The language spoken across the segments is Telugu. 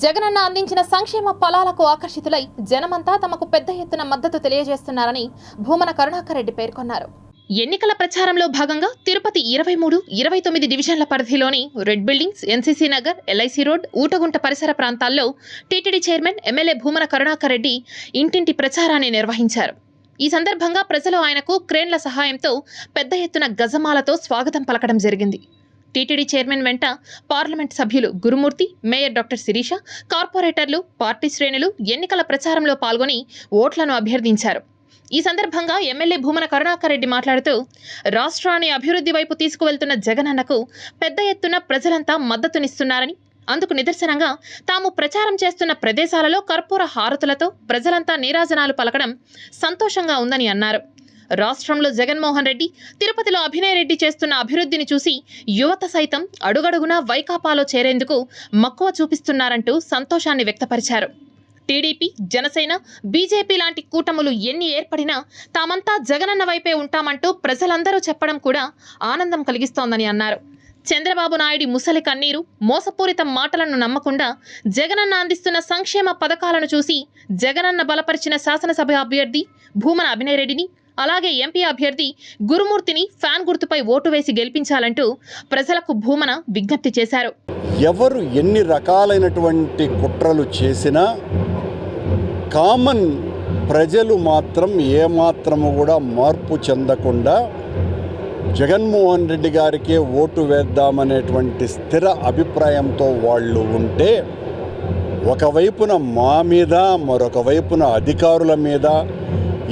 జగనన్న అందించిన సంక్షేమ ఫలాలకు ఆకర్షితులై జనమంతా తమకు పెద్ద ఎత్తున మద్దతు తెలియజేస్తున్నారని భూమన కరుణాకర్ రెడ్డి పేర్కొన్నారు. ఎన్నికల ప్రచారంలో భాగంగా తిరుపతి ఇరవై మూడు ఇరవై తొమ్మిది డివిజన్ల పరిధిలోని red buildings NCC Nagar LIC road Ootagunta పరిసర ప్రాంతాల్లో TTD chairman MLA Bhumana Karunakar Reddy ఇంటింటి ప్రచారాన్ని నిర్వహించారు. ఈ సందర్భంగా ప్రజలు ఆయనకు క్రేన్ల సహాయంతో పెద్ద ఎత్తున గజమాలతో స్వాగతం పలకడం జరిగింది. టీటీడీ చైర్మన్ వెంట పార్లమెంట్ సభ్యులు గురుమూర్తి మేయర్ డాక్టర్ శిరీష కార్పొరేటర్లు పార్టీ శ్రేణులు ఎన్నికల ప్రచారంలో పాల్గొని ఓట్లను అభ్యర్థించారు. ఈ సందర్భంగా ఎమ్మెల్యే భూమన కరుణాకర్ రెడ్డి మాట్లాడుతూ రాష్ట్రాన్ని అభివృద్ధి వైపు తీసుకువెళ్తున్న జగనన్నకు పెద్ద ఎత్తున ప్రజలంతా మద్దతునిస్తున్నారని అందుకు నిదర్శనంగా తాము ప్రచారం చేస్తున్న ప్రదేశాలలో కర్పూర హారతులతో ప్రజలంతా నీరాజనాలు పలకడం సంతోషంగా ఉందని అన్నారు. రాష్ట్రంలో జగన్మోహన్ రెడ్డి తిరుపతిలో అభినయ్ రెడ్డి చేస్తున్న అభివృద్ధిని చూసి యువత సైతం అడుగడుగునా వైకాపాలో చేరేందుకు మక్కువ చూపిస్తున్నారంటూ సంతోషాన్ని వ్యక్తపరిచారు. టీడీపీ జనసేన బీజేపీ లాంటి కూటములు ఎన్ని ఏర్పడినా తామంతా జగనన్న వైపే ఉంటామంటూ ప్రజలందరూ చెప్పడం కూడా ఆనందం కలిగిస్తోందని అన్నారు. చంద్రబాబు నాయుడి ముసలి కన్నీరు మోసపూరిత మాటలను నమ్మకుండా జగనన్న అందిస్తున్న సంక్షేమ పథకాలను చూసి జగనన్న బలపరిచిన శాసనసభ అభ్యర్థి భూమన అభినయ రెడ్డిని అలాగే ఎంపీ అభ్యర్థి గురుమూర్తిని ఫ్యాన్ గుర్తుపై ఓటు వేసి గెలిపించాలంటూ ప్రజలకు భూమన విజ్ఞప్తి చేశారు. ఎవరు ఎన్ని రకాలైనటువంటి కుట్రలు చేసినా కామన్ ప్రజలు మాత్రం ఏమాత్రము కూడా మార్పు చెందకుండా జగన్మోహన్ రెడ్డి గారికే ఓటు వేద్దామనేటువంటి స్థిర అభిప్రాయంతో వాళ్ళు ఉంటే ఒకవైపున మా మీద మరొక వైపున అధికారుల మీద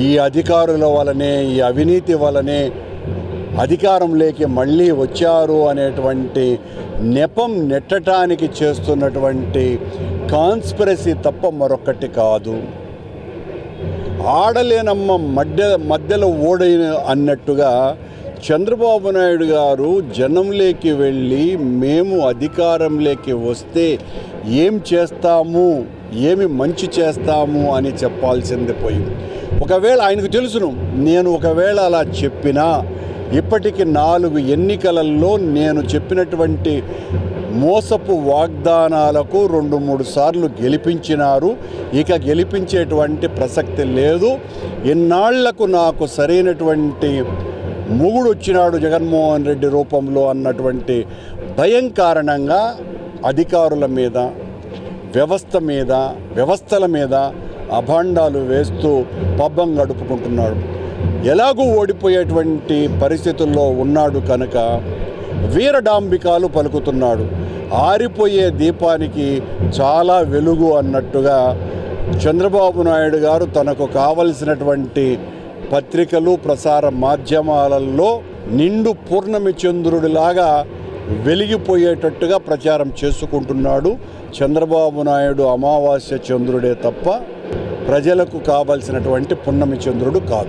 ఈ అధికారుల వలనే ఈ అవినీతి వలనే అధికారంలోకి మళ్ళీ వచ్చారు అనేటువంటి నెపం నెట్టడానికి చేస్తున్నటువంటి కాన్స్పిరసీ తప్ప మరొకటి కాదు. ఆడలేనమ్మ మధ్య మధ్యలో ఓడైన అన్నట్టుగా చంద్రబాబు నాయుడు గారు జనంలోకి వెళ్ళి మేము అధికారంలోకి వస్తే ఏం చేస్తాము ఏమి మంచి చేస్తాము అని చెప్పాల్సింది పోయి ఒకవేళ ఆయనకు తెలుసును నేను ఒకవేళ అలా చెప్పినా ఇప్పటికి నాలుగు ఎన్నికలలో నేను చెప్పినటువంటి మోసపు వాగ్దానాలకు రెండు మూడు సార్లు గెలిపించినారు. ఇక గెలిపించేటువంటి ప్రసక్తి లేదు. ఇన్నాళ్ళకు నాకు సరైనటువంటి మొగుడు వచ్చినాడు జగన్మోహన్ రెడ్డి రూపంలో అన్నటువంటి భయం కారణంగా అధికారుల మీద వ్యవస్థ మీద వ్యవస్థల మీద అభాండాలు వేస్తూ పబ్బం గడుపుకుంటున్నాడు. ఎలాగూ ఓడిపోయేటువంటి పరిస్థితుల్లో ఉన్నాడు కనుక వీరడాంబికాలు పలుకుతున్నాడు. ఆరిపోయే దీపానికి చాలా వెలుగు అన్నట్టుగా చంద్రబాబు నాయుడు గారు తనకు కావలసినటువంటి పత్రికలు ప్రసార మాధ్యమాలలో నిండు పూర్ణమి చంద్రుడిలాగా వెలిగిపోయేటట్టుగా ప్రచారం చేసుకుంటున్నాడు. చంద్రబాబు నాయుడు అమావాస్య చంద్రుడే తప్ప ప్రజలకు కావలసినటువంటి పున్నమి చంద్రుడు కాదు.